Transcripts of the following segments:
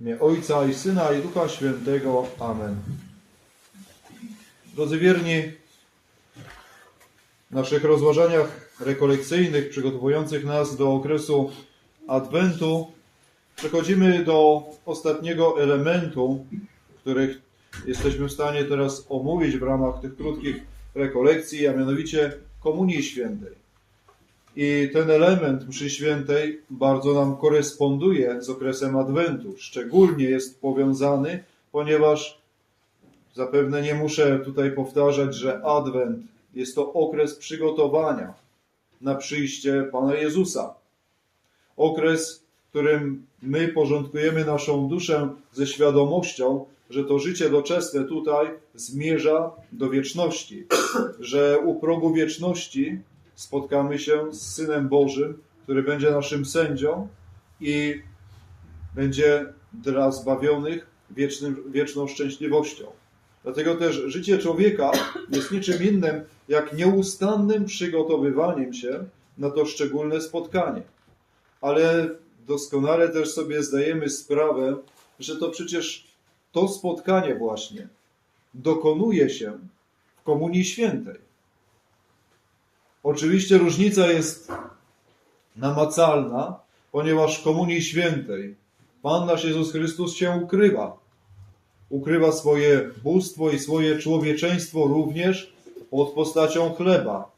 Imię Ojca i Syna i Ducha Świętego. Amen. Drodzy wierni, w naszych rozważaniach rekolekcyjnych przygotowujących nas do okresu Adwentu przechodzimy do ostatniego elementu, których jesteśmy w stanie teraz omówić w ramach tych krótkich rekolekcji, a mianowicie Komunii Świętej. I ten element mszy świętej bardzo nam koresponduje z okresem Adwentu. Szczególnie jest powiązany, ponieważ zapewne nie muszę tutaj powtarzać, że Adwent jest to okres przygotowania na przyjście Pana Jezusa. Okres, w którym my porządkujemy naszą duszę ze świadomością, że to życie doczesne tutaj zmierza do wieczności, że u progu wieczności spotkamy się z Synem Bożym, który będzie naszym sędzią i będzie dla zbawionych wiecznym, wieczną szczęśliwością. Dlatego też życie człowieka jest niczym innym jak nieustannym przygotowywaniem się na to szczególne spotkanie. Ale doskonale też sobie zdajemy sprawę, że to przecież to spotkanie właśnie dokonuje się w Komunii Świętej. Oczywiście różnica jest namacalna, ponieważ w Komunii Świętej Pan nasz Jezus Chrystus się ukrywa. Ukrywa swoje bóstwo i swoje człowieczeństwo również pod postacią chleba.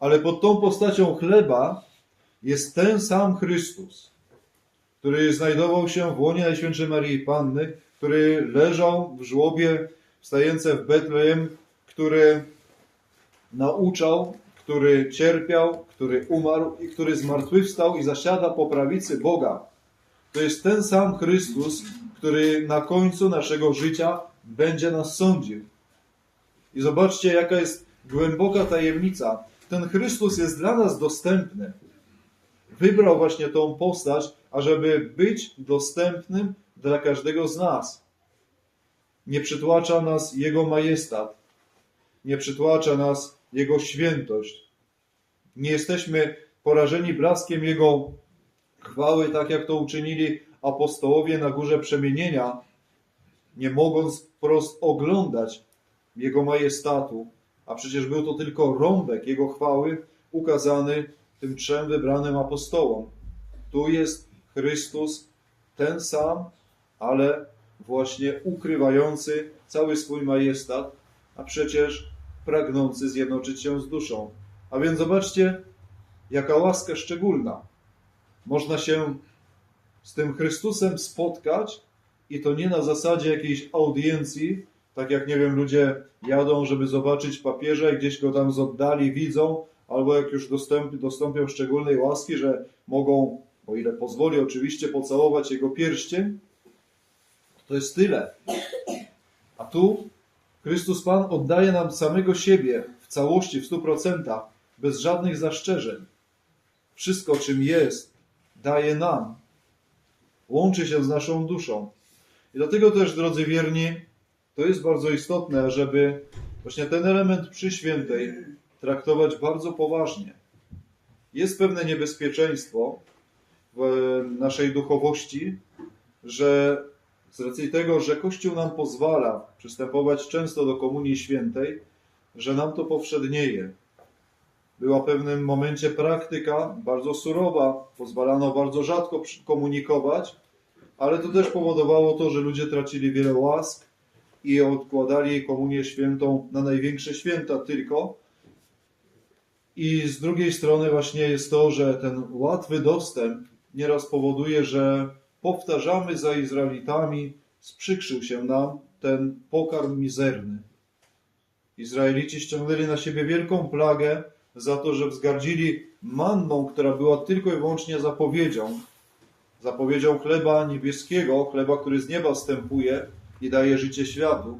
Ale pod tą postacią chleba jest ten sam Chrystus, który znajdował się w łonie Najświętszej Marii Panny, który leżał w żłobie wstające w Betlejem, który nauczał, który cierpiał, który umarł i który zmartwychwstał i zasiada po prawicy Boga. To jest ten sam Chrystus, który na końcu naszego życia będzie nas sądził. I zobaczcie, jaka jest głęboka tajemnica. Ten Chrystus jest dla nas dostępny. Wybrał właśnie tą postać, ażeby być dostępnym dla każdego z nas. Nie przytłacza nas Jego majestat, nie przytłacza nas Jego świętość. Nie jesteśmy porażeni blaskiem Jego chwały, tak jak to uczynili apostołowie na górze przemienienia, nie mogąc wprost oglądać Jego majestatu, a przecież był to tylko rąbek Jego chwały ukazany tym trzem wybranym apostołom. Tu jest Chrystus ten sam, ale właśnie ukrywający cały swój majestat, a przecież pragnący zjednoczyć się z duszą. A więc zobaczcie, jaka łaska szczególna. Można się z tym Chrystusem spotkać i to nie na zasadzie jakiejś audiencji, tak jak nie wiem, ludzie jadą, żeby zobaczyć papieża i gdzieś go tam z oddali widzą, albo jak już dostęp, dostąpią szczególnej łaski, że mogą, o ile pozwoli oczywiście, pocałować jego pierścień. To jest tyle. A tu Chrystus Pan oddaje nam samego siebie w całości, w stu procentach, bez żadnych zastrzeżeń. Wszystko, czym jest, daje nam. Łączy się z naszą duszą. I dlatego też, drodzy wierni, to jest bardzo istotne, żeby właśnie ten element przy świętej traktować bardzo poważnie. Jest pewne niebezpieczeństwo w naszej duchowości, że z racji tego, że Kościół nam pozwala przystępować często do Komunii Świętej, że nam to powszednieje. Była w pewnym momencie praktyka bardzo surowa, pozwalano bardzo rzadko komunikować, ale to też powodowało to, że ludzie tracili wiele łask i odkładali Komunię Świętą na największe święta tylko. I z drugiej strony właśnie jest to, że ten łatwy dostęp nieraz powoduje, że powtarzamy za Izraelitami, sprzykrzył się nam ten pokarm mizerny. Izraelici ściągnęli na siebie wielką plagę za to, że wzgardzili manną, która była tylko i wyłącznie zapowiedzią. Zapowiedzią chleba niebieskiego, chleba, który z nieba wstępuje i daje życie światu.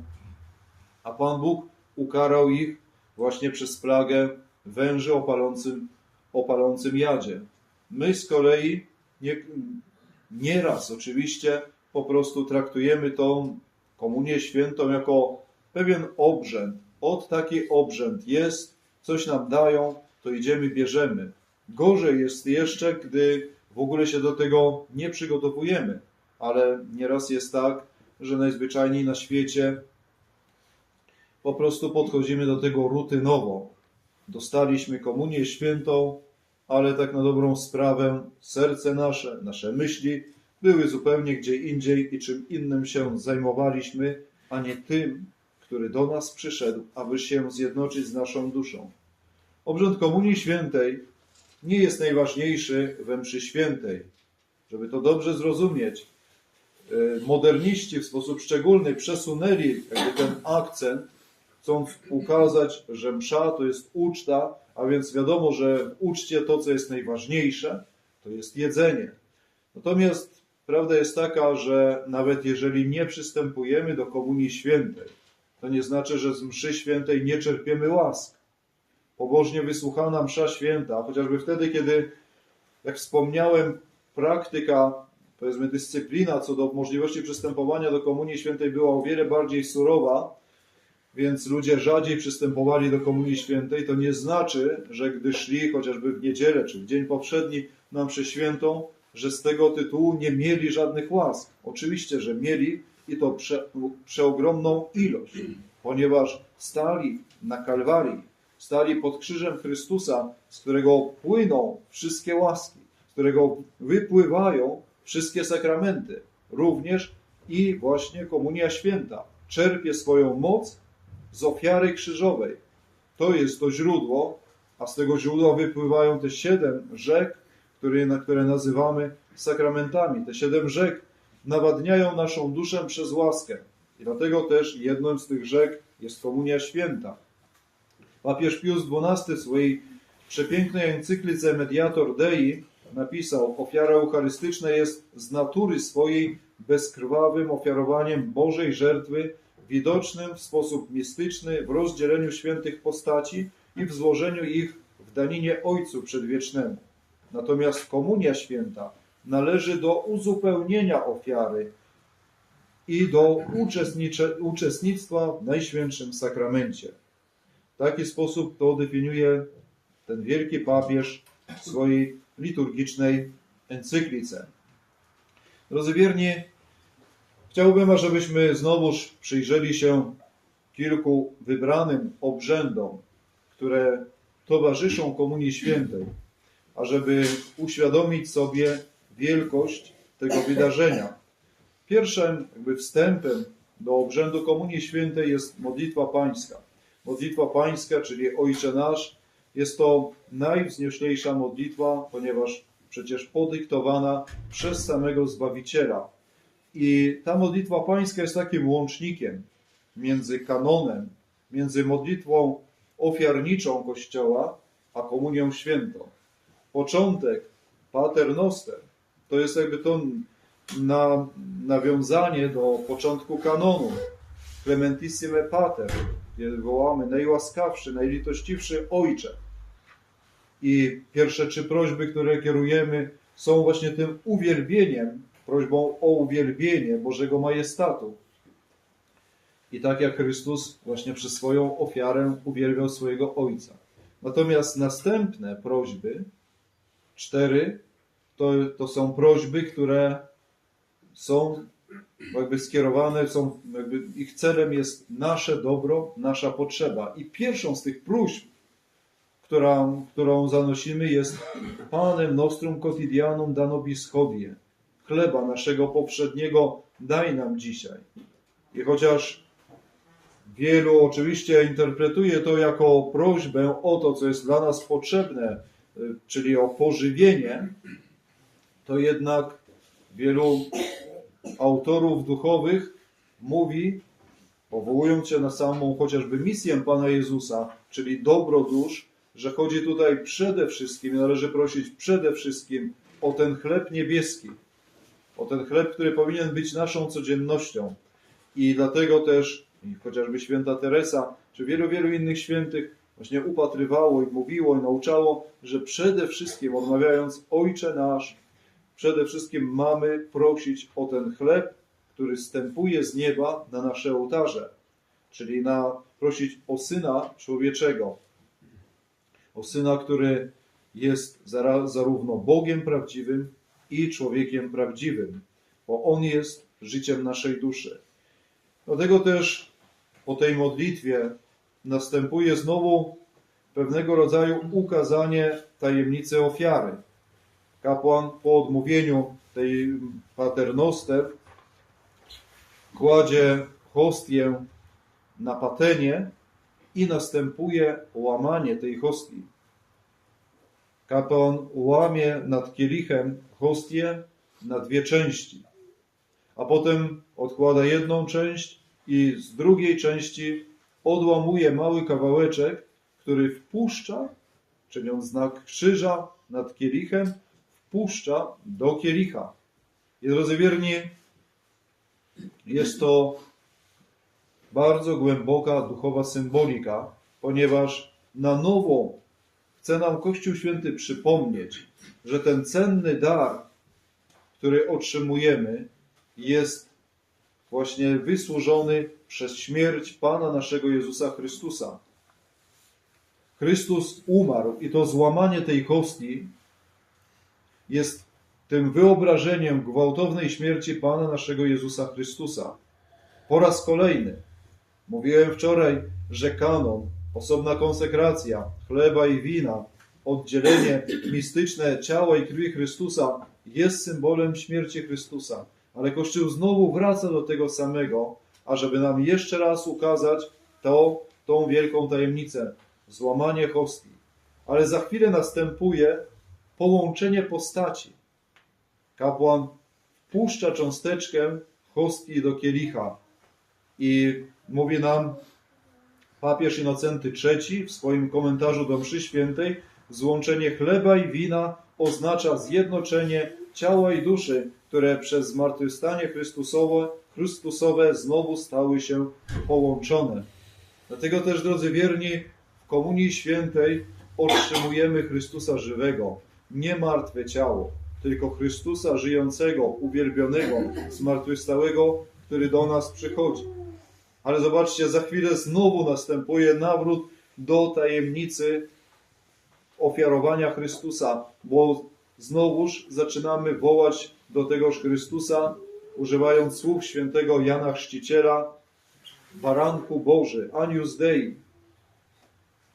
A Pan Bóg ukarał ich właśnie przez plagę węży o palącym, o palącym jadzie. My z kolei nie, nieraz oczywiście po prostu traktujemy tą komunię świętą jako pewien obrzęd. Od taki obrzęd jest, coś nam dają, to idziemy, bierzemy. Gorzej jest jeszcze, gdy w ogóle się do tego nie przygotowujemy, ale nieraz jest tak, że najzwyczajniej na świecie po prostu podchodzimy do tego rutynowo. Dostaliśmy komunię świętą, ale tak na dobrą sprawę serce nasze, nasze myśli były zupełnie gdzie indziej i czym innym się zajmowaliśmy, a nie tym, który do nas przyszedł, aby się zjednoczyć z naszą duszą. Obrzęd Komunii Świętej nie jest najważniejszy we mszy świętej. Żeby to dobrze zrozumieć, y, moderniści w sposób szczególny przesunęli ten akcent, chcąc ukazać, że msza to jest uczta, a więc wiadomo, że w uczcie to, co jest najważniejsze, to jest jedzenie. Natomiast prawda jest taka, że nawet jeżeli nie przystępujemy do Komunii Świętej, to nie znaczy, że z mszy świętej nie czerpiemy łask. Pobożnie wysłuchana msza święta, chociażby wtedy, kiedy, jak wspomniałem, praktyka, powiedzmy dyscyplina co do możliwości przystępowania do Komunii Świętej była o wiele bardziej surowa, więc ludzie rzadziej przystępowali do Komunii Świętej, to nie znaczy, że gdy szli chociażby w niedzielę czy w dzień poprzedni na mszę świętą, że z tego tytułu nie mieli żadnych łask. Oczywiście, że mieli i to prze, przeogromną ilość, ponieważ stali na Kalwarii, stali pod krzyżem Chrystusa, z którego płyną wszystkie łaski, z którego wypływają wszystkie sakramenty, również i właśnie Komunia Święta. Czerpie swoją moc z ofiary krzyżowej. To jest to źródło, a z tego źródła wypływają te siedem rzek, które, na które nazywamy sakramentami. Te siedem rzek nawadniają naszą duszę przez łaskę. I dlatego też jedną z tych rzek jest Komunia Święta. Papież Pius XII w swojej przepięknej encyklice Mediator Dei napisał: Ofiara eucharystyczna jest z natury swojej bezkrwawym ofiarowaniem Bożej żertwy, widocznym w sposób mistyczny w rozdzieleniu świętych postaci i w złożeniu ich w daninie Ojcu Przedwiecznemu. Natomiast Komunia Święta należy do uzupełnienia ofiary i do uczestnictwa w Najświętszym Sakramencie. W taki sposób to definiuje ten wielki papież w swojej liturgicznej encyklice. Drodzy wierni, chciałbym, ażebyśmy znowuż przyjrzeli się kilku wybranym obrzędom, które towarzyszą Komunii Świętej, ażeby uświadomić sobie wielkość tego wydarzenia. Pierwszym jakby wstępem do obrzędu Komunii Świętej jest modlitwa pańska. Modlitwa pańska, czyli Ojcze Nasz, jest to najwznioślejsza modlitwa, ponieważ przecież podyktowana przez samego Zbawiciela. I ta modlitwa pańska jest takim łącznikiem między kanonem, między modlitwą ofiarniczą Kościoła, a komunią świętą. Początek, pater noster, to jest jakby to na, nawiązanie do początku kanonu. Clementissime pater, gdzie wołamy najłaskawszy, najlitościwszy Ojcze. I pierwsze trzy prośby, które kierujemy, są właśnie tym uwielbieniem, prośbą o uwielbienie Bożego Majestatu. I tak jak Chrystus właśnie przez swoją ofiarę uwielbiał swojego Ojca. Natomiast następne prośby, cztery, to, to są prośby, które są jakby skierowane, są, jakby ich celem jest nasze dobro, nasza potrzeba. I pierwszą z tych próśb, która, którą zanosimy jest Panem nostrum quotidianum da nobis hodie. Chleba naszego poprzedniego daj nam dzisiaj. I chociaż wielu oczywiście interpretuje to jako prośbę o to, co jest dla nas potrzebne, y, czyli o pożywienie, to jednak wielu autorów duchowych mówi, powołując się na samą chociażby misję Pana Jezusa, czyli dobro dusz, że chodzi tutaj przede wszystkim, należy prosić przede wszystkim o ten chleb niebieski, o ten chleb, który powinien być naszą codziennością. I dlatego też chociażby święta Teresa, czy wielu, wielu innych świętych właśnie upatrywało i mówiło i nauczało, że przede wszystkim odmawiając Ojcze nasz, przede wszystkim mamy prosić o ten chleb, który stępuje z nieba na nasze ołtarze, czyli na prosić o Syna Człowieczego, o Syna, który jest zarówno Bogiem prawdziwym i człowiekiem prawdziwym. bo On jest życiem naszej duszy. Dlatego też po tej modlitwie następuje znowu pewnego rodzaju ukazanie tajemnicy ofiary. Kapłan po odmówieniu tej paternoster kładzie hostię na patenie i następuje łamanie tej hostii. Kapłan łamie nad kielichem hostię na dwie części, a potem odkłada jedną część i z drugiej części odłamuje mały kawałeczek, który wpuszcza, czyniąc znak krzyża nad kielichem, wpuszcza do kielicha. I drodzy wierni, jest to bardzo głęboka duchowa symbolika, ponieważ na nowo chce nam Kościół Święty przypomnieć, że ten cenny dar, który otrzymujemy, jest właśnie wysłużony przez śmierć Pana naszego Jezusa Chrystusa. Chrystus umarł i to złamanie tej kostki jest tym wyobrażeniem gwałtownej śmierci Pana naszego Jezusa Chrystusa. Po raz kolejny mówiłem wczoraj, że kanon, osobna konsekracja chleba i wina, oddzielenie mistyczne ciała i krwi Chrystusa jest symbolem śmierci Chrystusa. Ale Kościół znowu wraca do tego samego, ażeby nam jeszcze raz ukazać to, tą wielką tajemnicę, złamanie hostii. Ale za chwilę następuje połączenie postaci. Kapłan wpuszcza cząsteczkę hostii do kielicha i mówi nam papież Inocenty III w swoim komentarzu do mszy świętej, złączenie chleba i wina oznacza zjednoczenie ciała i duszy, które przez zmartwychwstanie Chrystusowe, Chrystusowe znowu stały się połączone. Dlatego też, drodzy wierni, w Komunii Świętej otrzymujemy Chrystusa żywego, nie martwe ciało, tylko Chrystusa żyjącego, uwielbionego, zmartwychwstałego, który do nas przychodzi. Ale zobaczcie, za chwilę znowu następuje nawrót do tajemnicy ofiarowania Chrystusa, bo znowuż zaczynamy wołać do tegoż Chrystusa, używając słów świętego Jana Chrzciciela, Baranku Boży, Anius Dei.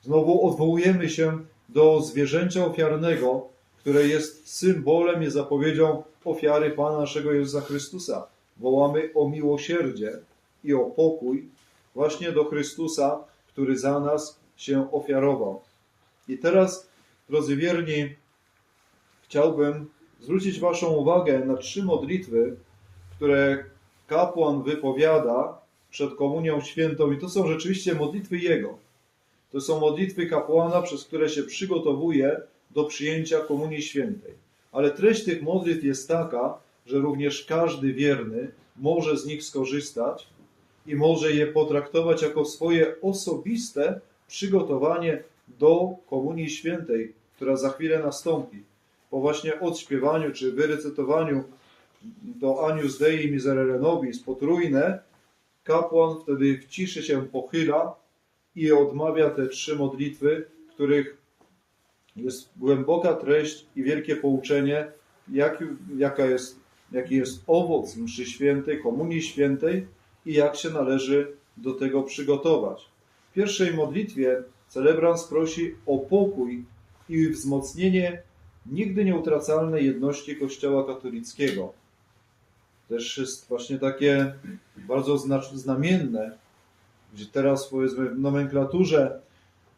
Znowu odwołujemy się do zwierzęcia ofiarnego, które jest symbolem i zapowiedzią ofiary Pana naszego Jezusa Chrystusa. Wołamy o miłosierdzie i o pokój właśnie do Chrystusa, który za nas się ofiarował. I teraz, drodzy wierni, chciałbym zwrócić Waszą uwagę na trzy modlitwy, które kapłan wypowiada przed Komunią Świętą, i to są rzeczywiście modlitwy Jego. To są modlitwy kapłana, przez które się przygotowuje do przyjęcia Komunii Świętej. Ale treść tych modlitw jest taka, że również każdy wierny może z nich skorzystać i może je potraktować jako swoje osobiste przygotowanie do Komunii Świętej, która za chwilę nastąpi. Po właśnie odśpiewaniu czy wyrecytowaniu do Anius Dei Miserere Nobis potrójne, kapłan wtedy w ciszy się pochyla i odmawia te trzy modlitwy, których jest głęboka treść i wielkie pouczenie, jak, jaka jest, jaki jest owoc mszy świętej, komunii świętej i jak się należy do tego przygotować. W pierwszej modlitwie celebrant prosi o pokój i wzmocnienie nigdy nieutracalnej jedności Kościoła katolickiego. Też jest właśnie takie bardzo znamienne, gdzie teraz powiedzmy w nomenklaturze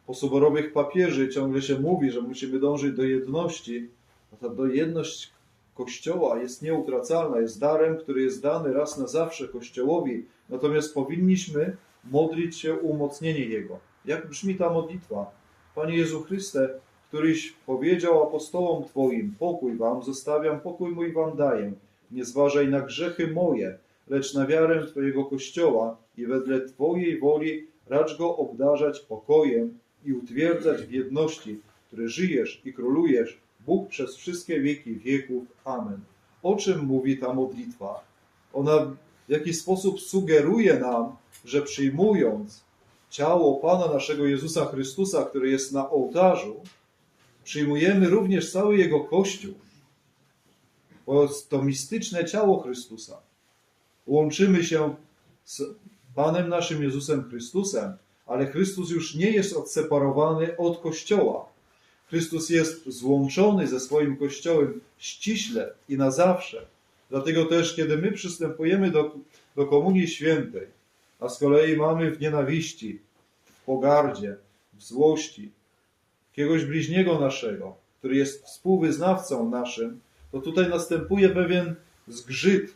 posoborowych papieży ciągle się mówi, że musimy dążyć do jedności. A ta do jedność Kościoła jest nieutracalna, jest darem, który jest dany raz na zawsze Kościołowi. Natomiast powinniśmy modlić się umocnienie Jego. Jak brzmi ta modlitwa? Panie Jezu Chryste, któryś powiedział apostołom Twoim, pokój Wam zostawiam, pokój mój Wam daję. Nie zważaj na grzechy moje, lecz na wiarę Twojego Kościoła i wedle Twojej woli racz go obdarzać pokojem i utwierdzać w jedności, który żyjesz i królujesz, Bóg przez wszystkie wieki wieków. Amen. O czym mówi ta modlitwa? Ona w jakiś sposób sugeruje nam, że przyjmując ciało Pana naszego Jezusa Chrystusa, który jest na ołtarzu, przyjmujemy również cały Jego Kościół. bo to mistyczne ciało Chrystusa. Łączymy się z Panem naszym Jezusem Chrystusem, ale Chrystus już nie jest odseparowany od Kościoła. Chrystus jest złączony ze swoim Kościołem ściśle i na zawsze. Dlatego też, kiedy my przystępujemy do, do Komunii Świętej, a z kolei mamy w nienawiści, w pogardzie, w złości jakiegoś bliźniego naszego, który jest współwyznawcą naszym, to tutaj następuje pewien zgrzyt,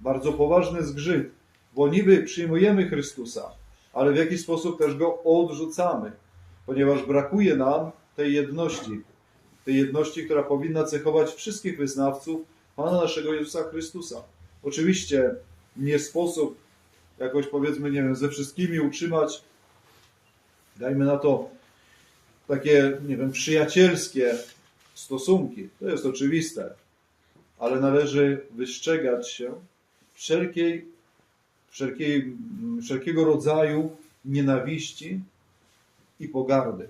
bardzo poważny zgrzyt, bo niby przyjmujemy Chrystusa, ale w jakiś sposób też go odrzucamy, ponieważ brakuje nam tej jedności, tej jedności, która powinna cechować wszystkich wyznawców Pana naszego Jezusa Chrystusa. Oczywiście nie sposób jakoś powiedzmy, nie wiem, ze wszystkimi utrzymać, dajmy na to, takie, nie wiem, przyjacielskie stosunki. To jest oczywiste, ale należy wystrzegać się wszelkiej, wszelkiej, wszelkiego rodzaju nienawiści i pogardy,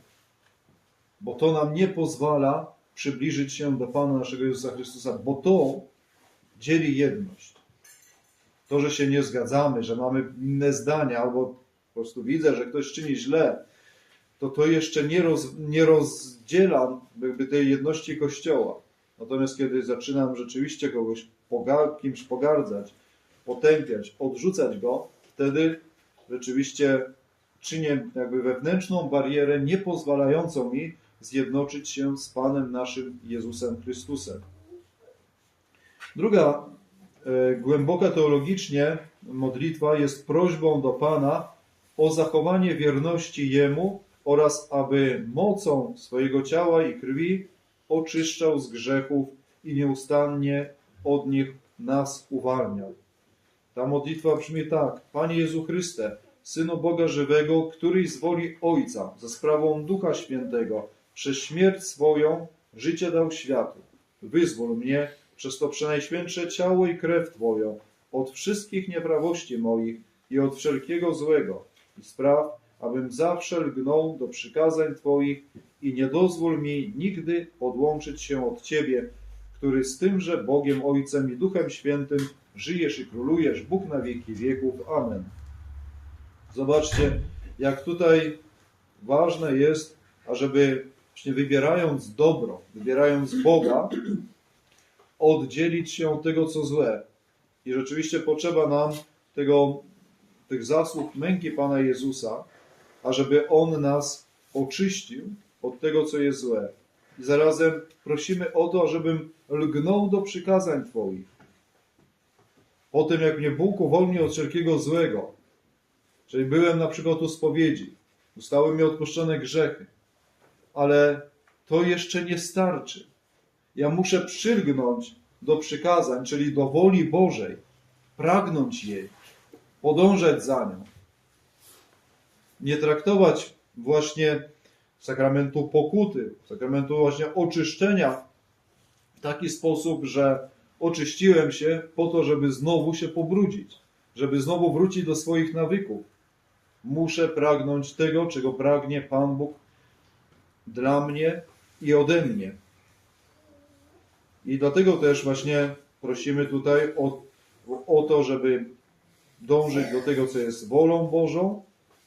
bo to nam nie pozwala przybliżyć się do Pana naszego Jezusa Chrystusa, bo to dzieli jedność. To, że się nie zgadzamy, że mamy inne zdania, albo po prostu widzę, że ktoś czyni źle, to to jeszcze nie, roz, nie rozdziela jakby tej jedności Kościoła. Natomiast kiedy zaczynam rzeczywiście kogoś poga, kimś pogardzać, potępiać, odrzucać go, wtedy rzeczywiście czynię jakby wewnętrzną barierę niepozwalającą mi zjednoczyć się z Panem naszym Jezusem Chrystusem. Druga e, głęboka teologicznie modlitwa jest prośbą do Pana o zachowanie wierności Jemu oraz aby mocą swojego ciała i krwi oczyszczał z grzechów i nieustannie od nich nas uwalniał. Ta modlitwa brzmi tak: Panie Jezu Chryste, Synu Boga żywego, któryś z woli Ojca, za sprawą Ducha Świętego, przez śmierć swoją życie dał światu. Wyzwól mnie przez to przenajświętsze ciało i krew Twoją od wszystkich nieprawości moich i od wszelkiego złego i spraw, abym zawsze lgnął do przykazań Twoich i nie dozwól mi nigdy odłączyć się od Ciebie, który z tymże Bogiem Ojcem i Duchem Świętym żyjesz i królujesz, Bóg na wieki wieków. Amen. Zobaczcie, jak tutaj ważne jest, ażeby właśnie wybierając dobro, wybierając Boga, oddzielić się od tego, co złe. I rzeczywiście potrzeba nam tego, tych zasług męki Pana Jezusa, ażeby On nas oczyścił od tego, co jest złe. I zarazem prosimy o to, ażebym lgnął do przykazań Twoich. Po tym, jak mnie Bóg uwolni od wszelkiego złego, czyli byłem na przykład u spowiedzi, zostały mi odpuszczone grzechy, ale to jeszcze nie starczy. Ja muszę przylgnąć do przykazań, czyli do woli Bożej, pragnąć jej, podążać za nią. Nie traktować właśnie sakramentu pokuty, sakramentu właśnie oczyszczenia w taki sposób, że oczyściłem się po to, żeby znowu się pobrudzić, żeby znowu wrócić do swoich nawyków. Muszę pragnąć tego, czego pragnie Pan Bóg dla mnie i ode mnie. I dlatego też właśnie prosimy tutaj o, o to, żeby dążyć do tego, co jest wolą Bożą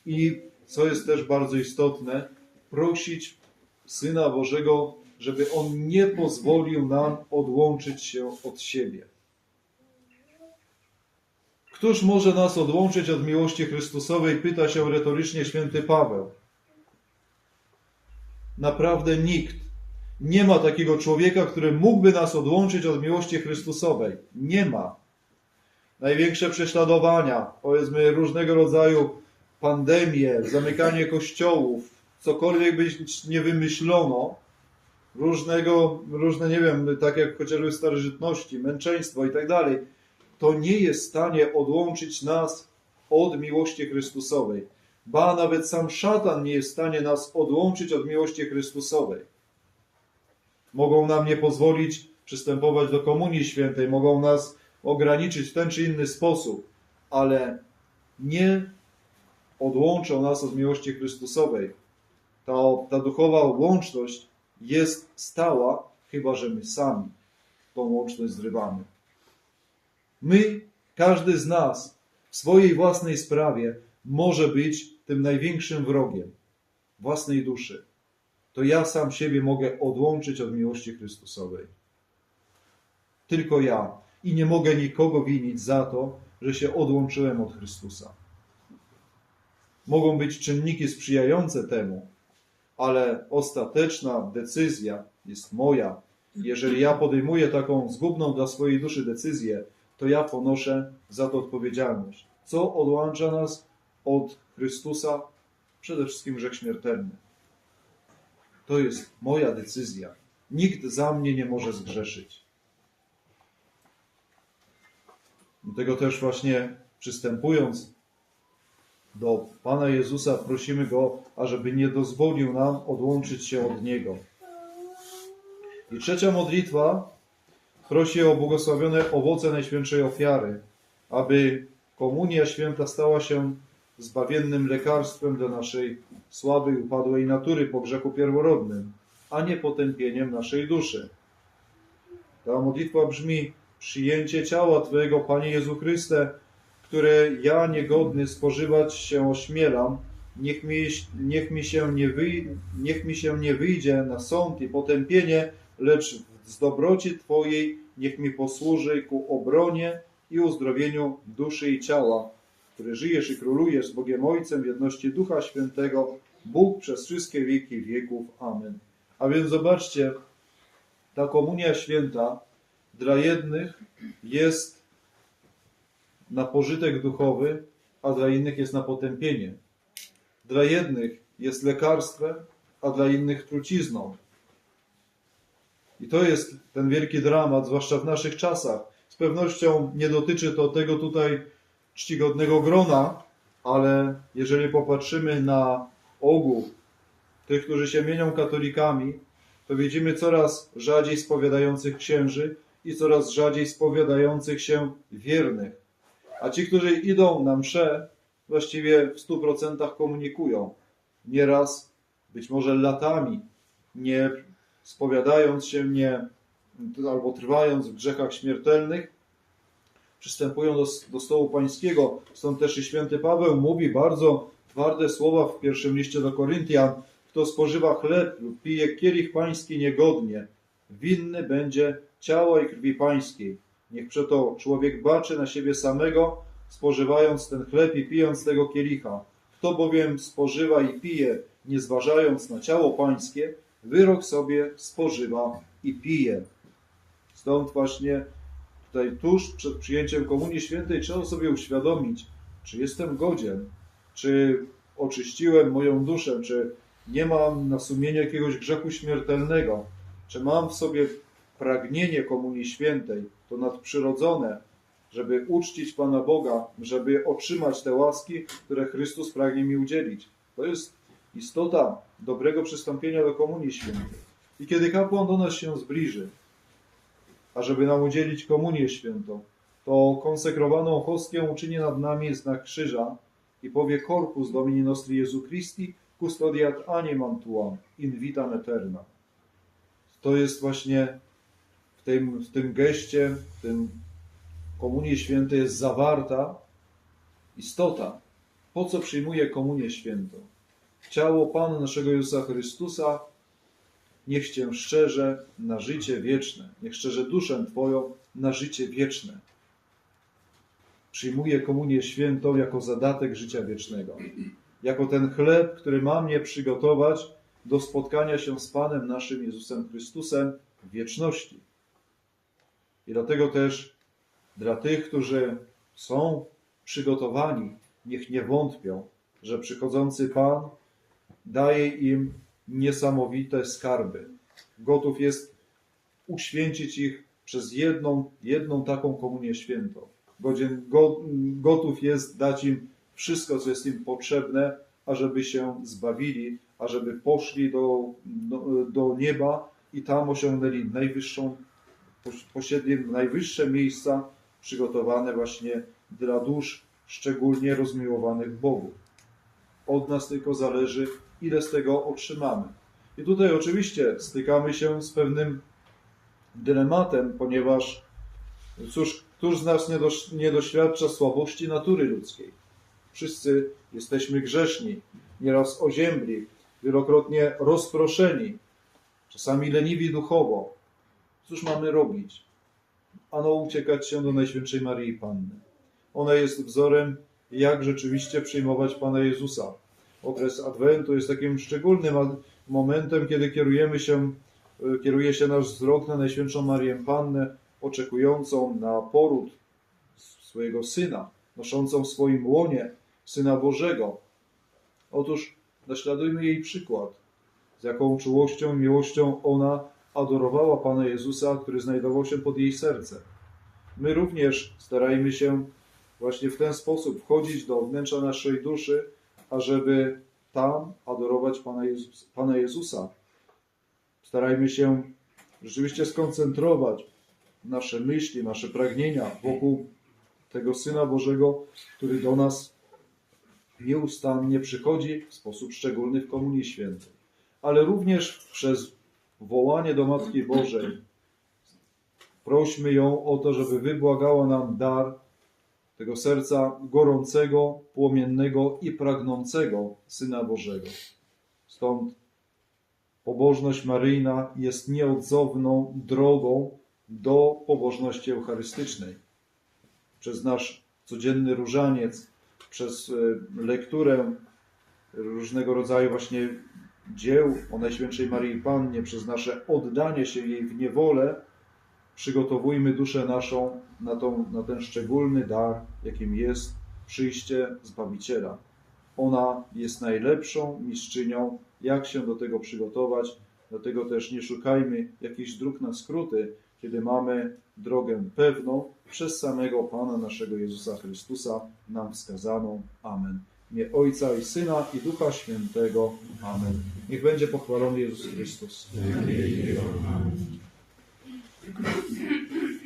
i co jest też bardzo istotne, prosić Syna Bożego, żeby On nie pozwolił nam odłączyć się od siebie. Któż może nas odłączyć od miłości Chrystusowej? Pyta się retorycznie święty Paweł. Naprawdę nikt. Nie ma takiego człowieka, który mógłby nas odłączyć od miłości Chrystusowej. Nie ma. Największe prześladowania, powiedzmy różnego rodzaju pandemie, zamykanie kościołów, cokolwiek by nie wymyślono, różnego, różne, nie wiem, tak jak chociażby starożytności, męczeństwo i tak dalej, to nie jest w stanie odłączyć nas od miłości Chrystusowej. Ba, nawet sam szatan nie jest w stanie nas odłączyć od miłości Chrystusowej. Mogą nam nie pozwolić przystępować do Komunii Świętej, mogą nas ograniczyć w ten czy inny sposób, ale nie odłączą nas od miłości Chrystusowej. Ta, ta duchowa łączność jest stała, chyba że my sami tą łączność zrywamy. My, każdy z nas w swojej własnej sprawie może być tym największym wrogiem własnej duszy. To ja sam siebie mogę odłączyć od miłości Chrystusowej. Tylko ja. I nie mogę nikogo winić za to, że się odłączyłem od Chrystusa. Mogą być czynniki sprzyjające temu, ale ostateczna decyzja jest moja. Jeżeli ja podejmuję taką zgubną dla swojej duszy decyzję, to ja ponoszę za to odpowiedzialność. Co odłącza nas od Chrystusa? Przede wszystkim grzech śmiertelny. To jest moja decyzja. Nikt za mnie nie może zgrzeszyć. Dlatego też właśnie przystępując do Pana Jezusa, prosimy Go, ażeby nie dozwolił nam odłączyć się od Niego. I trzecia modlitwa prosi o błogosławione owoce Najświętszej Ofiary, aby Komunia Święta stała się zbawiennym lekarstwem dla naszej słabej, upadłej natury po grzechu pierworodnym, a nie potępieniem naszej duszy. Ta modlitwa brzmi: Przyjęcie ciała Twojego, Panie Jezu Chryste, które ja niegodny spożywać się ośmielam, niech mi, niech mi, się, nie niech mi się nie wyjdzie na sąd i potępienie, lecz z dobroci Twojej niech mi posłuży ku obronie i uzdrowieniu duszy i ciała, który żyjesz i królujesz z Bogiem Ojcem w jedności Ducha Świętego, Bóg przez wszystkie wieki wieków. Amen. A więc zobaczcie, ta komunia święta dla jednych jest na pożytek duchowy, a dla innych jest na potępienie. Dla jednych jest lekarstwem, a dla innych trucizną. I to jest ten wielki dramat, zwłaszcza w naszych czasach. Z pewnością nie dotyczy to tego tutaj czcigodnego grona, ale jeżeli popatrzymy na ogół tych, którzy się mienią katolikami, to widzimy coraz rzadziej spowiadających księży i coraz rzadziej spowiadających się wiernych. A ci, którzy idą na msze, właściwie w stu procentach komunikują. Nieraz, być może latami, nie spowiadając się, nie, albo trwając w grzechach śmiertelnych, przystępują do, do stołu pańskiego. Stąd też i święty Paweł mówi bardzo twarde słowa w pierwszym liście do Koryntian. Kto spożywa chleb lub pije kielich pański niegodnie, winny będzie ciała i krwi pańskiej. Niech przeto człowiek baczy na siebie samego, spożywając ten chleb i pijąc tego kielicha. Kto bowiem spożywa i pije, nie zważając na ciało pańskie, wyrok sobie spożywa i pije. Stąd właśnie tutaj tuż przed przyjęciem Komunii Świętej trzeba sobie uświadomić, czy jestem godzien, czy oczyściłem moją duszę, czy nie mam na sumieniu jakiegoś grzechu śmiertelnego, czy mam w sobie pragnienie Komunii Świętej, to nadprzyrodzone, żeby uczcić Pana Boga, żeby otrzymać te łaski, które Chrystus pragnie mi udzielić. To jest istota dobrego przystąpienia do Komunii Świętej. I kiedy kapłan do nas się zbliży, ażeby nam udzielić komunię świętą, to konsekrowaną hostią uczyni nad nami znak krzyża i powie Corpus Domini Nostri Jezu Christi, custodiat animam tuam, in vitam eterna. To jest właśnie w tym, w tym geście, w tym komunii świętej jest zawarta istota, po co przyjmuje komunię świętą. Ciało Pana naszego Jezusa Chrystusa niech Cię szczerze na życie wieczne, niech szczerze duszę Twoją na życie wieczne. Przyjmuję komunię świętą jako zadatek życia wiecznego, jako ten chleb, który ma mnie przygotować do spotkania się z Panem naszym Jezusem Chrystusem w wieczności. I dlatego też dla tych, którzy są przygotowani, niech nie wątpią, że przychodzący Pan daje im niesamowite skarby. Gotów jest uświęcić ich przez jedną, jedną taką komunię świętą. Godzien, go, gotów jest dać im wszystko, co jest im potrzebne, ażeby się zbawili, ażeby poszli do, do, do nieba i tam osiągnęli najwyższą, posiedli najwyższe miejsca przygotowane właśnie dla dusz szczególnie rozmiłowanych Bogu. Od nas tylko zależy, ile z tego otrzymamy. I tutaj oczywiście stykamy się z pewnym dylematem, ponieważ cóż, któż z nas nie, doświadcza słabości natury ludzkiej? Wszyscy jesteśmy grzeszni, nieraz oziębli, wielokrotnie rozproszeni, czasami leniwi duchowo. Cóż mamy robić? Ano uciekać się do Najświętszej Maryi Panny. Ona jest wzorem, jak rzeczywiście przyjmować Pana Jezusa. Okres Adwentu jest takim szczególnym momentem, kiedy kierujemy się, y, kieruje się nasz wzrok na Najświętszą Marię Pannę, oczekującą na poród swojego Syna, noszącą w swoim łonie Syna Bożego. Otóż naśladujmy jej przykład, z jaką czułością miłością ona adorowała Pana Jezusa, który znajdował się pod jej sercem. My również starajmy się właśnie w ten sposób wchodzić do wnętrza naszej duszy, ażeby tam adorować Pana, Jezus, Pana Jezusa. Starajmy się rzeczywiście skoncentrować nasze myśli, nasze pragnienia wokół tego Syna Bożego, który do nas nieustannie przychodzi w sposób szczególny w Komunii Świętej. Ale również przez wołanie do Matki Bożej prośmy ją o to, żeby wybłagała nam dar tego serca gorącego, płomiennego i pragnącego Syna Bożego. Stąd pobożność maryjna jest nieodzowną drogą do pobożności eucharystycznej. Przez nasz codzienny różaniec, przez e, lekturę różnego rodzaju właśnie dzieł o Najświętszej Maryi Pannie, przez nasze oddanie się jej w niewolę, przygotowujmy duszę naszą na, tą, na ten szczególny dar, jakim jest przyjście Zbawiciela. Ona jest najlepszą mistrzynią, jak się do tego przygotować. Dlatego też nie szukajmy jakichś dróg na skróty, kiedy mamy drogę pewną przez samego Pana naszego Jezusa Chrystusa nam wskazaną. Amen. Nie Ojca i Syna i Ducha Świętego. Amen. Niech będzie pochwalony Jezus Chrystus. Amen. くるんで。